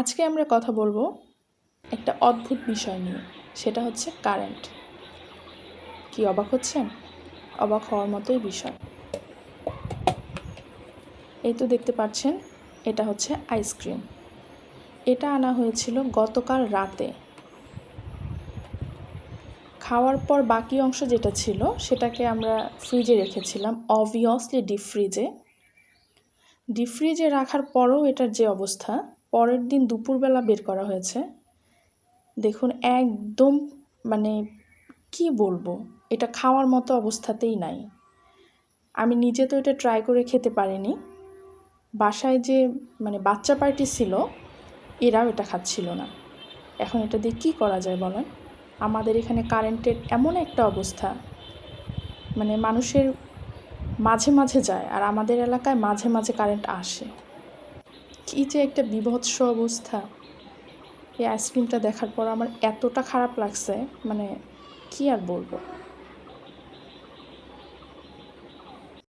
আজকে আমরা কথা বলব একটা অদ্ভুত বিষয় নিয়ে, সেটা হচ্ছে কারেন্ট। কি অবাক হচ্ছেন? অবাক হওয়ার মতোই বিষয়। এই তো দেখতে পাচ্ছেন, এটা হচ্ছে আইসক্রিম এটা আনা হয়েছিল গতকাল রাতে। খাওয়ার পর বাকি অংশ যেটা ছিল, সেটাকে আমরা ফ্রিজে রেখেছিলাম অবভিয়াসলি ডিপ ফ্রিজে ডিপ ফ্রিজে রাখার পরও এটার যে অবস্থা পরের দিন দুপুরবেলা বের করা হয়েছে। দেখুন, একদম মানে কি বলব, এটা খাওয়ার মতো অবস্থাতেই নাই। আমি নিজে তো এটা ট্রাই করে খেতে পারিনি। বাসায় যে মানে বাচ্চা পার্টি ছিল, এরাও এটা খাচ্ছিল না। এখন এটা দিয়ে কী করা যায় বলেন? আমাদের এখানে কারেন্টের এমন একটা অবস্থা। মানে মানুষের মাঝে মাঝে যায়, আর আমাদের এলাকায় মাঝে মাঝে কারেন্ট আসে। কী যে একটা বিভৎস অবস্থা। এই আইসক্রিমটা দেখার পর আমার এতটা খারাপ লাগছে মানে কি আর বলব?